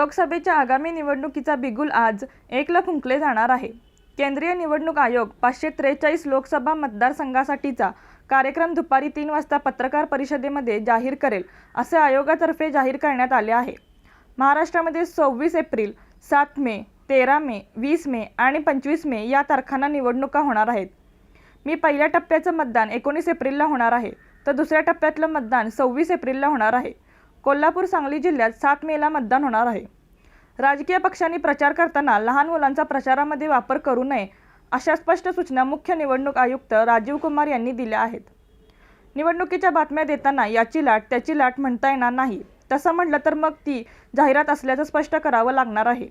लोकसभेच्या आगामी निवडणुकीचा बिगुल आज एकला फुंकले जाणार आहे. केंद्रीय निवडणूक आयोग पाचशे त्रेचाळीस लोकसभा मतदारसंघासाठीचा कार्यक्रम दुपारी तीन वाजता पत्रकार परिषदेमध्ये जाहीर करेल असे आयोगातर्फे जाहीर करण्यात आले आहे. महाराष्ट्रामध्ये सव्वीस एप्रिल सात मे तेरा मे वीस मे आणि पंचवीस मे या तारखांना निवडणुका होणार आहेत. मी पहिल्या टप्प्याचं मतदान एकोणीस एप्रिलला होणार आहे तर दुसऱ्या टप्प्यातलं मतदान सव्वीस एप्रिलला होणार आहे. कोल्हापूर सांगली जिल्ह्यात सात मेला मतदान होणार आहे. राजकीय पक्षांनी प्रचार करताना लहान मुलांचा प्रचारामध्ये वापर करू नये अशा स्पष्ट सूचना मुख्य निवडणूक आयुक्त राजीव कुमार यांनी दिल्या आहेत. निवडणुकीच्या बातम्या देताना याची लाट त्याची लाट म्हणता येणार नाही. तसं म्हटलं तर मग ती जाहिरात असल्याचं स्पष्ट करावं लागणार आहे.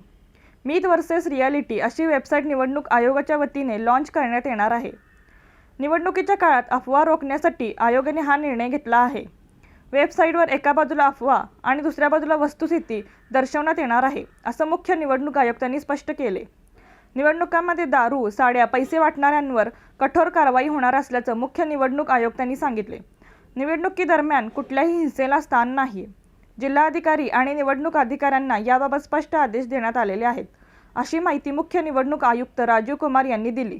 मीत वर्सेस रियालिटी अशी वेबसाईट निवडणूक आयोगाच्या वतीने लॉन्च करण्यात येणार आहे. निवडणुकीच्या काळात अफवा रोखण्यासाठी आयोगाने हा निर्णय घेतला आहे. वेबसाईटवर एका बाजूला अफवा आणि दुसऱ्या बाजूला वस्तुस्थिती दर्शवण्यात येणार आहे असं मुख्य निवडणूक आयुक्तांनी स्पष्ट केले. निवडणुकांमध्ये दारू साड्या पैसे वाटणाऱ्यांवर कठोर कारवाई होणार असल्याचं मुख्य निवडणूक आयुक्तांनी सांगितले. निवडणुकीदरम्यान कुठल्याही हिंसेला स्थान नाही. जिल्हाधिकारी आणि निवडणूक अधिकाऱ्यांना याबाबत स्पष्ट आदेश देण्यात आलेले आहेत अशी माहिती मुख्य निवडणूक आयुक्त राजीव कुमार यांनी दिली.